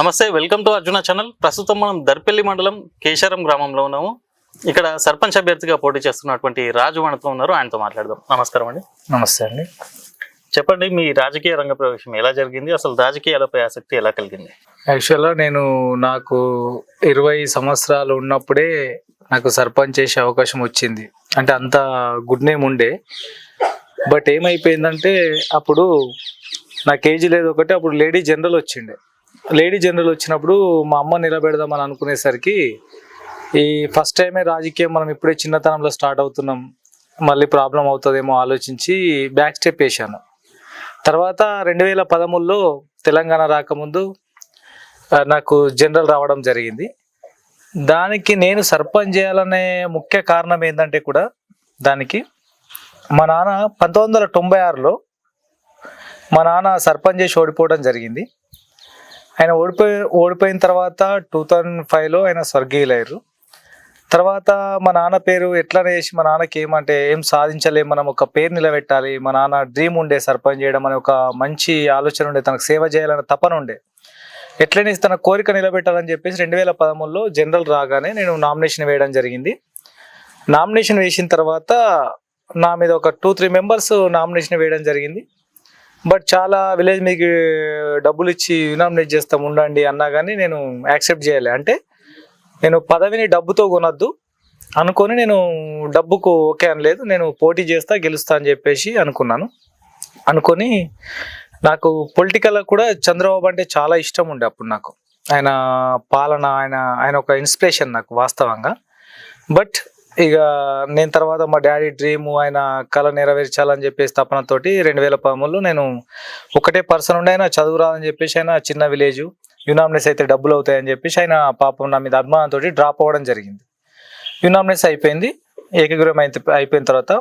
నమస్తే welcome to Arjuna channel. ప్రస్తుతం మనం దర్పల్లి మండలం కేశారం గ్రామంలో ఉన్నాము. ఇక్కడ సర్పంచ్ అభ్యర్థిగా పోటీ చేస్తున్నటువంటి రాజు మనతో ఉన్నారు. ఆయనతో మాట్లాడదాం. నమస్కారం అండి. నమస్తే అండి. చెప్పండి మీ రాజకీయ రంగ ప్రవేశం ఎలా జరిగింది? అసలు రాజకీయాలపై ఆసక్తి ఎలా కలిగింది? యాక్చువల్గా నేను నాకు ఇరవై సంవత్సరాలు ఉన్నప్పుడే నాకు సర్పంచ్ చేసే అవకాశం వచ్చింది. అంటే అంత గుడ్ నేమ్ ఉండే. బట్ ఏమైపోయిందంటే అప్పుడు నాకు ఏజ్ లేదు ఒకటి అప్పుడు లేడీ జనరల్ వచ్చిండే. లేడీ జనరల్ వచ్చినప్పుడు మా అమ్మ నిలబెడదామని అనుకునేసరికి ఈ ఫస్ట్ టైమే రాజకీయం మనం ఇప్పుడే చిన్నతనంలో స్టార్ట్ అవుతున్నాం. మళ్ళీ ప్రాబ్లం అవుతుందేమో ఆలోచించి బ్యాక్ స్టెప్ వేసాను తర్వాత రెండు వేల పదమూడులో తెలంగాణ రాకముందు నాకు జనరల్ రావడం జరిగింది. దానికి నేను సర్పంచ్ చేయాలనే ముఖ్య కారణం ఏంటంటే కూడా దానికి మా నాన్న పంతొమ్మిది వందల తొంభై ఆరులో మా నాన్న సర్పంచ్ చేసి ఓడిపోవడం జరిగింది. ఆయన ఓడిపోయి ఓడిపోయిన తర్వాత టూ థౌజండ్ ఫైవ్లో ఆయన స్వర్గీయులయ్యారు. తర్వాత మా నాన్న పేరు ఎట్లా చేసి మా నాన్నకి ఏమంటే ఏం సాధించలే మనం ఒక పేరు నిలబెట్టాలి. మా నాన్న డ్రీమ్ ఉండే సర్పంచ్ చేయడం అనే ఒక మంచి ఆలోచన ఉండే. తనకు సేవ చేయాలనే తపన ఉండే. ఎట్లనే తన కోరిక నిలబెట్టాలని చెప్పేసి రెండు వేల పదమూడులో జనరల్ రాగానే నేను నామినేషన్ వేయడం జరిగింది. నామినేషన్ వేసిన తర్వాత నా మీద ఒక టూ త్రీ మెంబర్స్ నామినేషన్ వేయడం జరిగింది. బట్ చాలా విలేజ్ మీకు డబ్బులు ఇచ్చి యునామినేట్ చేస్తాం ఉండండి అన్నా కానీ నేను యాక్సెప్ట్ చేయాలి. అంటే నేను పదవిని డబ్బుతో కొనొద్దు. అనుకొని నేను డబ్బుకు ఓకే అనలేదు నేను పోటీ చేస్తా గెలుస్తా అని చెప్పేసి అనుకున్నాను. అనుకొని నాకు పొలిటికల్ కూడా చంద్రబాబు అంటే చాలా ఇష్టం ఉండే అప్పుడు నాకు. ఆయన పాలన ఆయన ఆయన ఒక ఇన్స్పిరేషన్ నాకు వాస్తవంగా. బట్ ఇక నేను తర్వాత మా డాడీ డ్రీమ్ ఆయన కళ నెరవేర్చాలని చెప్పేసి తపనతోటి రెండు వేల పదమూడులో నేను ఒకటే పర్సన్ ఉండే ఆయన చదువు రాదని చెప్పేసి ఆయన చిన్న విలేజ్ యునామినెస్ అయితే డబ్బులు అవుతాయని చెప్పేసి ఆయన పాపం నా మీద అభిమానంతో డ్రాప్ అవ్వడం జరిగింది. యునామినెస్ అయిపోయింది ఏకగ్రహం అయితే అయిపోయిన తర్వాత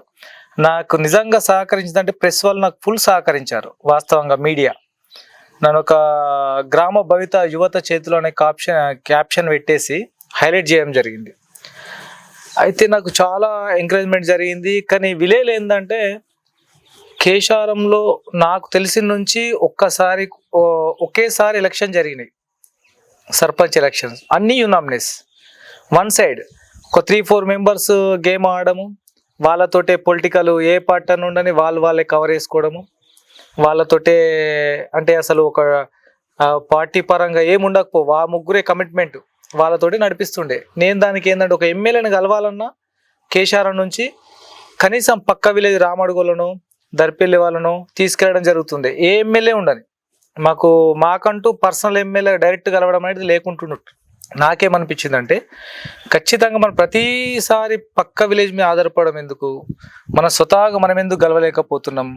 నాకు నిజంగా సహకరించిందంటే ప్రెస్ వాళ్ళు నాకు ఫుల్ సహకరించారు వాస్తవంగా మీడియా. నన్ను ఒక గ్రామ భవిత యువత చేతిలో అనే కాప్షన్ క్యాప్షన్ పెట్టేసి హైలైట్ చేయడం జరిగింది. అయితే నాకు చాలా ఎంకరేజ్మెంట్ జరిగింది. కానీ విలేజ్ ఏంటంటే కేశారంలో నాకు తెలిసిన నుంచి ఒక్కసారి ఒకేసారి ఎలక్షన్ జరిగినాయి. సర్పంచ్ ఎలక్షన్స్ అన్ని యునామినెస్ వన్ సైడ్ ఒక త్రీ ఫోర్ మెంబర్స్ గేమ్ ఆడము వాళ్ళతోటే పొలిటికల్ ఏ పార్టీ అని ఉండని వాళ్ళు వాళ్ళే కవర్ చేసుకోవడము వాళ్ళతోటే అంటే అసలు ఒక పార్టీ పరంగా ఏమి ఉండకపో ఆ ముగ్గురే కమిట్మెంట్ వాళ్ళతోటి నడిపిస్తుండే. నేను దానికి ఏంటంటే ఒక ఎమ్మెల్యేని కలవాలన్నా కేశారం నుంచి కనీసం పక్క విలేజ్ రామడుగులను దర్పెల్లి వాళ్ళను తీసుకెళ్ళడం జరుగుతుండే. ఏ ఎమ్మెల్యే ఉండని. మాకు మాకంటూ పర్సనల్ ఎమ్మెల్యే డైరెక్ట్ కలవడం అనేది లేకుంటున్నట్టు నాకేమనిపించిందంటే ఖచ్చితంగా మనం ప్రతిసారి పక్క విలేజ్ మీద ఆధారపడడం ఎందుకు? మన స్వతహాగా మనం ఎందుకు గెలవలేకపోతున్నాం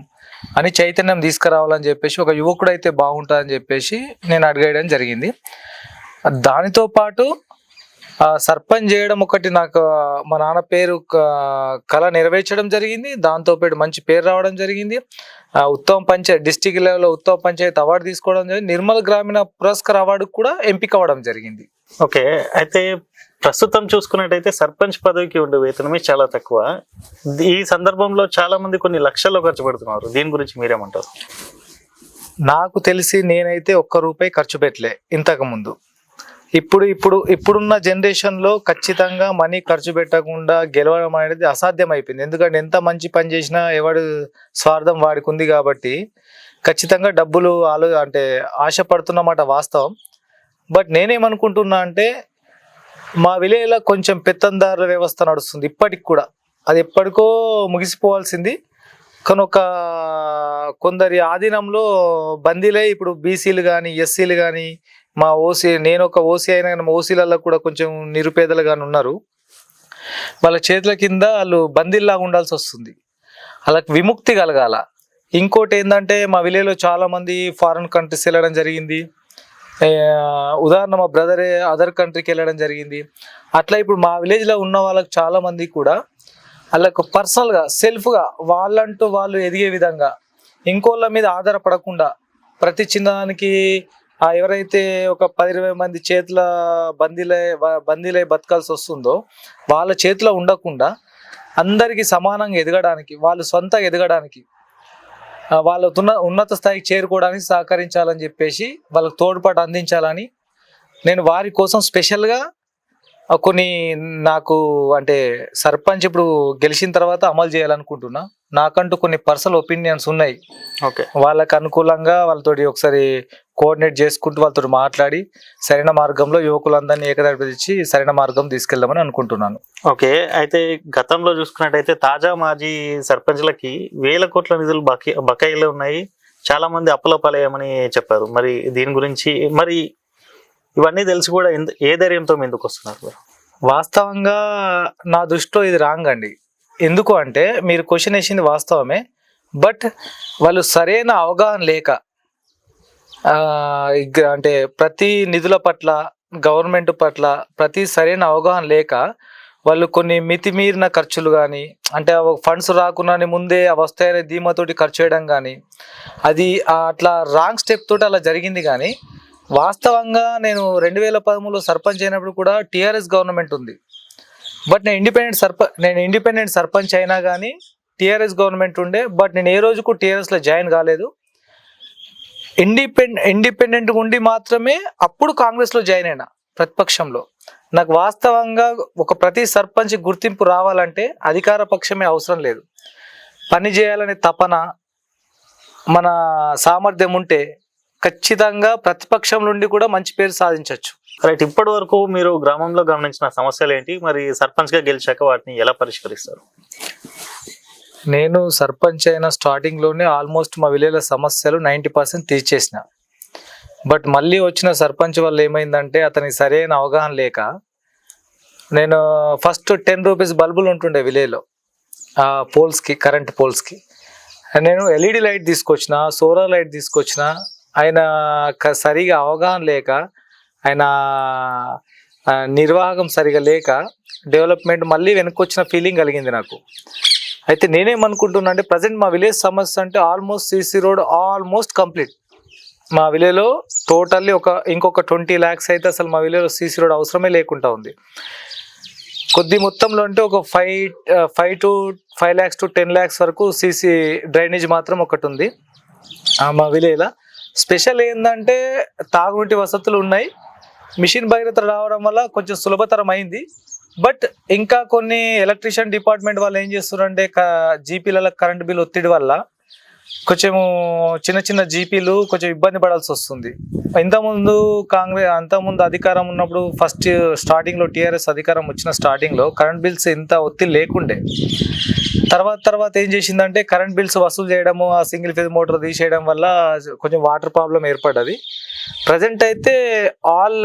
అని చైతన్యం తీసుకురావాలని చెప్పేసి ఒక యువకుడు అయితే బాగుంటుందని చెప్పేసి నేను అడిగేయడం జరిగింది. దానితో పాటు ఆ, సర్పంచ్ చేయడం ఒకటి నాకు మా నాన్న పేరు కళ నెరవేర్చడం జరిగింది. దాంతో పాటు మంచి పేరు రావడం జరిగింది. ఆ, ఉత్తమ పంచాయత్ డిస్టిక్ లెవెల్లో ఉత్తమ పంచాయత్ అవార్డు తీసుకోవడం జరిగింది. నిర్మల్ గ్రామీణ పురస్కార్ అవార్డు కూడా ఎంపిక అవ్వడం జరిగింది. ఓకే. అయితే ప్రస్తుతం చూసుకున్నట్టయితే సర్పంచ్ పదవికి ఉండే వేతనమే చాలా తక్కువ. ఈ సందర్భంలో చాలా మంది కొన్ని లక్షల్లో ఖర్చు పెడుతున్నారు. దీని గురించి మీరేమంటారు? నాకు తెలిసి నేనైతే ఒక్క రూపాయి ఖర్చు పెట్టలే ఇంతకు ముందు. ఇప్పుడు ఇప్పుడు ఇప్పుడున్న జనరేషన్లో ఖచ్చితంగా మనీ ఖర్చు పెట్టకుండా గెలవడం అనేది అసాధ్యం అయిపోయింది ఎందుకంటే ఎంత మంచి పని చేసినా ఎవడు స్వార్థం వాడికి ఉంది కాబట్టి ఖచ్చితంగా డబ్బులు ఆలో అంటే ఆశపడుతున్నమాట వాస్తవం. బట్ నేనేమనుకుంటున్నా అంటే మా విలేజ్లో కొంచెం పెత్తందారుల వ్యవస్థ నడుస్తుంది ఇప్పటికి కూడా. అది ఎప్పటికో ముగిసిపోవాల్సింది. కానీ ఒక కొందరి ఆధీనంలో బందీలే ఇప్పుడు బీసీలు కానీ ఎస్సీలు కానీ మా ఓసీ నేను ఒక ఓసీ అయినా కానీ మా ఓసీలలో కూడా కొంచెం నిరుపేదలు కానీ ఉన్నారు. వాళ్ళ చేతుల కింద వాళ్ళు బందీల్లాగా ఉండాల్సి వస్తుంది. వాళ్ళకి విముక్తి కలగాల. ఇంకోటి ఏంటంటే మా విలేజ్లో చాలామంది ఫారిన్ కంట్రీస్ వెళ్ళడం జరిగింది. ఉదాహరణ మా బ్రదరే అదర్ కంట్రీకి వెళ్ళడం జరిగింది. అట్లా ఇప్పుడు మా విలేజ్లో ఉన్న వాళ్ళకి చాలామంది కూడా వాళ్ళకు పర్సనల్గా సెల్ఫ్గా వాళ్ళంటూ వాళ్ళు ఎదిగే విధంగా ఇంకోళ్ళ మీద ఆధారపడకుండా ప్రతి చిన్నదానికి ఎవరైతే ఒక పది ఇరవై మంది చేతుల బందీలై బందీలై బతకాల్సి వస్తుందో వాళ్ళ చేతిలో ఉండకుండా అందరికీ సమానంగా ఎదగడానికి వాళ్ళు సొంతంగా ఎదగడానికి ఆ, వాళ్ళ ఉన్న ఉన్నత స్థాయికి చేరుకోవడానికి సహకరించాలని చెప్పేసి వాళ్ళకి తోడ్పాటు అందించాలని నేను వారి కోసం స్పెషల్గా కొన్ని నాకు అంటే సర్పంచ్ ఇప్పుడు గెలిచిన తర్వాత అమలు చేయాలనుకుంటున్నా. నాకంటూ కొన్ని పర్సనల్ ఒపీనియన్స్ ఉన్నాయి. ఓకే. వాళ్ళకి అనుకూలంగా వాళ్ళతోటి ఒకసారి కోఆర్డినేట్ చేసుకుంటూ వాళ్ళతో మాట్లాడి సరైన మార్గంలో యువకులందరినీ ఏకదాటించి సరైన మార్గం తీసుకెళ్దామని అనుకుంటున్నాను. ఓకే అయితే గతంలో చూసుకున్నట్టయితే తాజా మాజీ సర్పంచ్లకి వేల కోట్ల నిధులు బకి బకాయిలు ఉన్నాయి. చాలా మంది అప్పులపాలయ్యామని చెప్పారు. మరి దీని గురించి మరి ఇవన్నీ తెలిసి కూడా ఏ ధైర్యంతో ఎందుకు వస్తున్నారు? వాస్తవంగా నా దృష్టిలో ఇది రాంగ్ అండి. ఎందుకు అంటే మీరు క్వశ్చన్ వేసింది వాస్తవమే. బట్ వాళ్ళు సరైన అవగాహన లేక అంటే ప్రతి నిధుల పట్ల గవర్నమెంట్ పట్ల ప్రతి సరైన అవగాహన లేక వాళ్ళు కొన్ని మితిమీరిన ఖర్చులు కానీ అంటే ఫండ్స్ రాకుండానే ముందే అవి వస్తాయనే ధీమాతోటి ఖర్చు చేయడం కానీ అది అట్లా రాంగ్ స్టెప్ తోటి అలా జరిగింది కానీ వాస్తవంగా నేను రెండు వేల పదమూడులో సర్పంచ్ అయినప్పుడు కూడా టీఆర్ఎస్ గవర్నమెంట్ ఉంది. బట్ నేను ఇండిపెండెంట్ సర్ప నేను ఇండిపెండెంట్ సర్పంచ్ అయినా కానీ టీఆర్ఎస్ గవర్నమెంట్ ఉండే బట్ నేను ఏ రోజుకు టీఆర్ఎస్లో జాయిన్ కాలేదు. ఇండిపెండ్ ఇండిపెండెంట్గా ఉండి మాత్రమే అప్పుడు కాంగ్రెస్లో జాయిన్ అయినా ప్రతిపక్షంలో. నాకు వాస్తవంగా ఒక ప్రతి సర్పంచ్ గుర్తింపు రావాలంటే అధికార పక్షమే అవసరం లేదు. పని చేయాలనే తపన మన సామర్థ్యం ఉంటే ఖచ్చితంగా ప్రతిపక్షం నుండి కూడా మంచి పేరు సాధించవచ్చు రైట్ ఇప్పటి వరకు మీరు గ్రామంలో గమనించిన సమస్యలు ఏంటి? మరి సర్పంచ్గా గెలిచాక వాటిని ఎలా పరిష్కరిస్తారు? నేను సర్పంచ్ అయిన స్టార్టింగ్లోనే ఆల్మోస్ట్ మా విలేజ్ల సమస్యలు నైంటీ పర్సెంట్ తీర్చేసిన. బట్ మళ్ళీ వచ్చిన సర్పంచ్ వల్ల ఏమైందంటే అతనికి సరైన అవగాహన లేక నేను ఫస్ట్ టెన్ రూపీస్ బల్బులు ఉంటుండే విలేజ్లో ఆ పోల్స్కి కరెంట్ పోల్స్కి. నేను ఎల్ఈడి లైట్ తీసుకొచ్చిన సోలార్ లైట్ తీసుకొచ్చిన ఆయన సరిగా అవగాహన లేక ఆయన నిర్వాహకం సరిగా లేక డెవలప్మెంట్ మళ్ళీ వెనక్కి వచ్చిన ఫీలింగ్ కలిగింది నాకు. అయితే నేనేమనుకుంటున్నా అంటే ప్రజెంట్ మా విలేజ్ సమస్య అంటే almost CC road almost complete మా విలేజ్లో టోటల్లీ ఒక ఇంకొక ట్వంటీ ల్యాక్స్ అయితే అసలు మా విలేజ్లో సీసీ రోడ్ అవసరమే లేకుండా ఉంది. కొద్ది మొత్తంలో అంటే ఒక five five to five lakhs to ten lakhs వరకు సీసీ డ్రైనేజ్ మాత్రం ఒకటి ఉంది. మా విలేజ్లో. స్పెషల్ ఏంటంటే తాగునీటి వసతులు ఉన్నాయి. మిషన్ భగీరథ రావడం వల్ల కొంచెం సులభతరం అయింది. బట్ ఇంకా కొన్ని ఎలక్ట్రీషియన్ డిపార్ట్మెంట్ వాళ్ళు ఏం చేస్తున్నారంటే జీపీలలో కరెంట్ బిల్ ఒత్తిడి వల్ల కొంచెం చిన్న చిన్న జీపీలు కొంచెం ఇబ్బంది పడాల్సి వస్తుంది. ఇంతకుముందు కాంగ్రెస్ అంతకుముందు అధికారం ఉన్నప్పుడు ఫస్ట్ స్టార్టింగ్లో టీఆర్ఎస్ అధికారం వచ్చిన స్టార్టింగ్లో కరెంట్ బిల్స్ ఇంత ఒత్తిడి లేకుండే. తర్వాత తర్వాత ఏం చేసిందంటే కరెంట్ బిల్స్ వసూలు చేయడము ఆ సింగిల్ ఫేజ్ మోటార్ తీసేయడం వల్ల కొంచెం వాటర్ ప్రాబ్లం ఏర్పడ్డది. ప్రజెంట్ అయితే ఆల్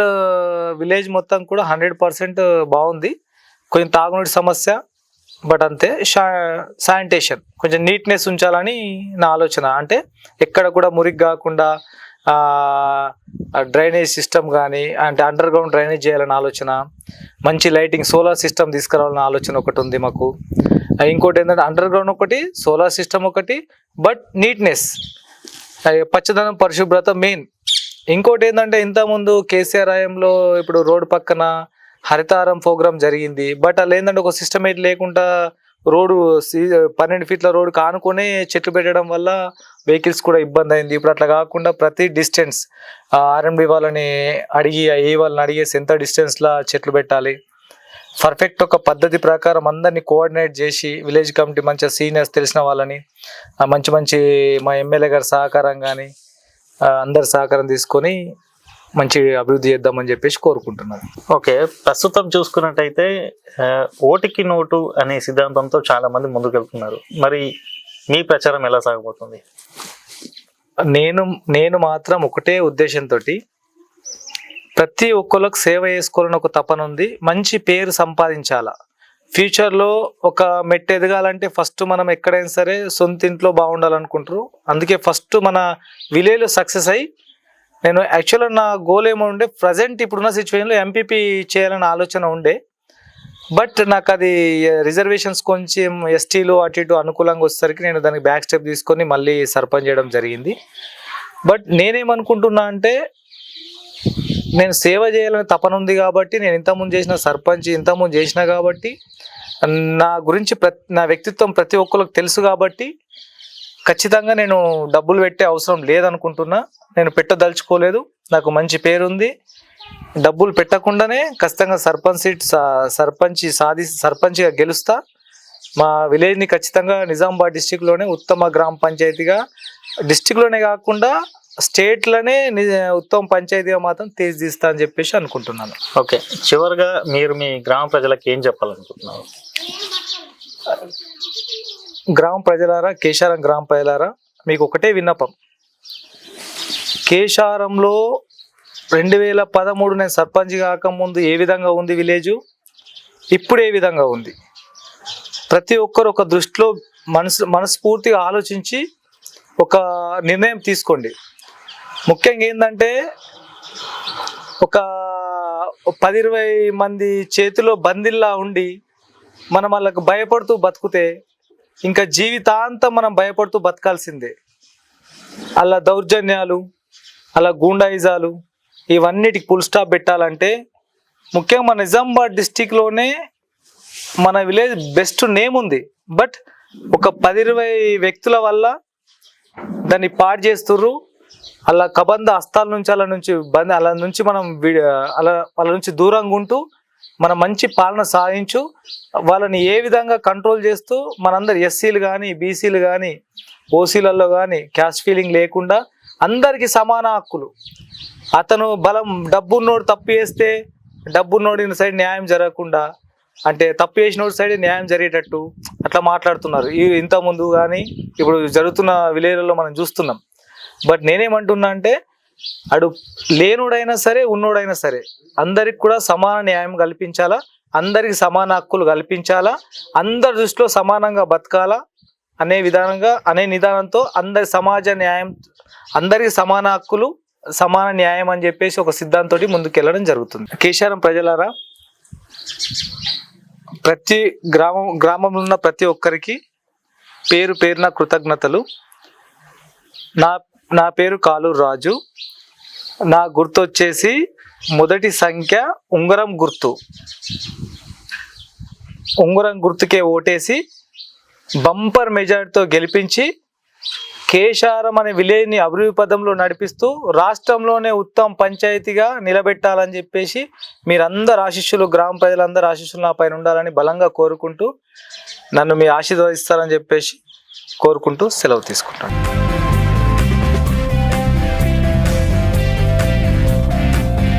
విలేజ్ మొత్తం కూడా హండ్రెడ్ పర్సెంట్ బాగుంది. కొంచెం తాగునీటి సమస్య బట్ అంతే శానిటేషన్. కొంచెం నీట్నెస్ ఉంచాలని నా ఆలోచన. అంటే ఎక్కడ కూడా మురికి కాకుండా డ్రైనేజ్ సిస్టమ్ కానీ అంటే అండర్ గ్రౌండ్ డ్రైనేజ్ చేయాలని ఆలోచన. మంచి లైటింగ్ సోలార్ సిస్టమ్ తీసుకురావాలని ఆలోచన ఒకటి ఉంది మాకు. ఇంకోటి ఏంటంటే అండర్ గ్రౌండ్ ఒకటి సోలార్ సిస్టమ్ ఒకటి బట్ నీట్నెస్. పచ్చదనం పరిశుభ్రత మెయిన్. ఇంకోటి ఏంటంటే ఇంతకుముందు కేసీఆర్ హయాంలో ఇప్పుడు రోడ్డు పక్కన హరితారం ప్రోగ్రామ్ జరిగింది. బట్ అలా ఏంటంటే ఒక సిస్టమేట్ లేకుండా రోడ్డు పన్నెండు ఫీట్ల రోడ్డు కానుకొని చెట్లు పెట్టడం వల్ల వెహికల్స్ కూడా ఇబ్బంది అయింది ఇప్పుడు అట్లా కాకుండా ప్రతి డిస్టెన్స్ ఆర్ఎండి వాళ్ళని అడిగి ఏ వాళ్ళని అడిగేసి ఎంత డిస్టెన్స్లో చెట్లు పెట్టాలి? పర్ఫెక్ట్ ఒక పద్ధతి ప్రకారం అందరినీ కోఆర్డినేట్ చేసి విలేజ్ కమిటీ మంచిగా సీనియర్స్ తెలిసిన వాళ్ళని మంచి మంచి మా ఎమ్మెల్యే గారి సహకారం కానీ అందరి సహకారం తీసుకొని మంచి అభివృద్ధి చేద్దామని చెప్పేసి కోరుకుంటున్నాను. ఓకే ప్రస్తుతం చూసుకున్నట్టయితే ఓటికి నోటు అనే సిద్ధాంతంతో చాలా మంది ముందుకెళ్తున్నారు. మరి మీ ప్రచారం ఎలా సాగబోతుంది? నేను నేను మాత్రం ఒకటే ఉద్దేశంతో ప్రతి ఒక్కరికి సేవ చేసుకోవాలని ఒక తపన ఉంది. మంచి పేరు సంపాదించాలా. ఫ్యూచర్లో ఒక మెట్టు ఎదగాలంటే ఫస్ట్ మనం ఎక్కడైనా సరే సొంత ఇంట్లో బాగుండాలనుకుంటారు. అందుకే ఫస్ట్ మన విలేజ్లో సక్సెస్ అయ్యి నేను యాక్చువల్గా నా గోల్ ఏమో ఉండే ప్రజెంట్ ఇప్పుడున్న సిచ్యువేషన్లో ఎంపీపీ చేయాలన్న ఆలోచన ఉండే. బట్ నాకు అది రిజర్వేషన్స్ కొంచెం ఎస్టీలు అటు ఇటు అనుకూలంగా వచ్చేసరికి నేను దానికి బ్యాక్ స్టెప్ తీసుకొని మళ్ళీ సర్పంచ్ చేయడం జరిగింది. బట్ నేనేమనుకుంటున్నా అంటే నేను సేవ చేయాలని తపన ఉంది కాబట్టి నేను ఇంతకుముందు చేసిన సర్పంచ్ ఇంతకుముందు చేసిన కాబట్టి నా గురించి ప్రతి నా వ్యక్తిత్వం ప్రతి ఒక్కరికి తెలుసు కాబట్టి ఖచ్చితంగా నేను డబ్బులు పెట్టే అవసరం లేదనుకుంటున్నా. నేను పెట్టదలుచుకోలేదు. నాకు మంచి పేరుంది. డబ్బులు పెట్టకుండానే ఖచ్చితంగా సర్పంచ్ సీట్ సర్పంచ్ సాధి సర్పంచ్గా గెలుస్తా. మా విలేజ్ని ఖచ్చితంగా నిజామాబాద్ డిస్టిక్లోనే ఉత్తమ గ్రామ పంచాయతీగా డిస్టిక్లోనే కాకుండా స్టేట్లోనే ఉత్తమ పంచాయతీగా మాత్రం తీర్చిదిస్తా అని చెప్పేసి అనుకుంటున్నాను. ఓకే. చివరిగా మీరు మీ గ్రామ ప్రజలకు ఏం చెప్పాలనుకుంటున్నారు? గ్రామ ప్రజలారా కేశారం గ్రామ ప్రజలారా మీకు ఒకటే విన్నపం. కేశారంలో రెండు వేల పదమూడు నేను సర్పంచ్ కాకముందు ఏ విధంగా ఉంది విలేజు? ఇప్పుడు ఏ విధంగా ఉంది? ప్రతి ఒక్కరు ఒక దృష్టిలో మనసు మనస్ఫూర్తిగా ఆలోచించి ఒక నిర్ణయం తీసుకోండి. ముఖ్యంగా ఏంటంటే ఒక పది ఇరవై మంది చేతిలో బందిల్లా ఉండి మనం వాళ్ళకు భయపడుతూ బతికితే ఇంకా జీవితాంతం మనం భయపడుతూ బతకాల్సిందే. అలా దౌర్జన్యాలు అలా గూండాయిజాలు ఇవన్నిటికి ఫుల్ స్టాప్ పెట్టాలంటే ముఖ్యంగా మన నిజామాబాద్ డిస్టిక్లోనే మన విలేజ్ బెస్ట్ నేమ్ ఉంది. బట్ ఒక పది ఇరవై వ్యక్తుల వల్ల దాన్ని పాడు చేస్తుర్రు. అలా కబంధ హస్తాల నుంచి అలా నుంచి బంద్ అలా నుంచి మనం అలా వాళ్ళ నుంచి దూరంగా ఉంటూ మన మంచి పాలన సాధించు వాళ్ళని ఏ విధంగా కంట్రోల్ చేస్తూ మనందరు ఎస్సీలు కానీ బీసీలు కానీ ఓసీలలో కానీ క్యాస్ట్ ఫీలింగ్ లేకుండా అందరికీ సమాన హక్కులు. అతను బలం డబ్బున్నోడు తప్పు చేస్తే డబ్బున్నోడి సైడ్ న్యాయం జరగకుండా అంటే తప్పు చేసిన సైడ్ న్యాయం జరిగేటట్టు అట్లా మాట్లాడుతున్నారు. ఈ ఇంతకుముందు కానీ ఇప్పుడు జరుగుతున్న విలేజ్లలో మనం చూస్తున్నాం. బట్ నేనేమంటున్నా అంటే అడు లేనుడైనా సరే ఉన్నోడైనా సరే అందరికి కూడా సమాన న్యాయం కల్పించాలా? అందరికి సమాన హక్కులు కల్పించాలా? అందరి దృష్టిలో సమానంగా బతకాలా? అనే విధానంగా అనే నిదానంతో అందరి సమాజ న్యాయం అందరికి సమాన హక్కులు సమాన న్యాయం అని చెప్పేసి ఒక సిద్ధాంతంతో ముందుకెళ్ళడం జరుగుతుంది. కేశారం ప్రజలారా ప్రతి గ్రామం గ్రామంలో ఉన్న ప్రతి ఒక్కరికి పేరు పేరున కృతజ్ఞతలు. నా నా పేరు కాలూరు రాజు. నా గుర్తు వచ్చేసి మొదటి సంఖ్య ఉంగరం గుర్తు. ఉంగరం గుర్తుకే ఓటేసి బంపర్ మెజార్టీతో గెలిపించి కేశారం అనే విలేజ్ని అభివృద్ధి పదంలో నడిపిస్తూ రాష్ట్రంలోనే ఉత్తమ పంచాయతీగా నిలబెట్టాలని చెప్పేసి మీరందరు ఆశిష్యులు గ్రామ ప్రజలందరూ ఆశిస్సులు నా పైన ఉండాలని బలంగా కోరుకుంటూ నన్ను మీ ఆశీర్వదిస్తారని చెప్పేసి కోరుకుంటూ సెలవు తీసుకుంటాను.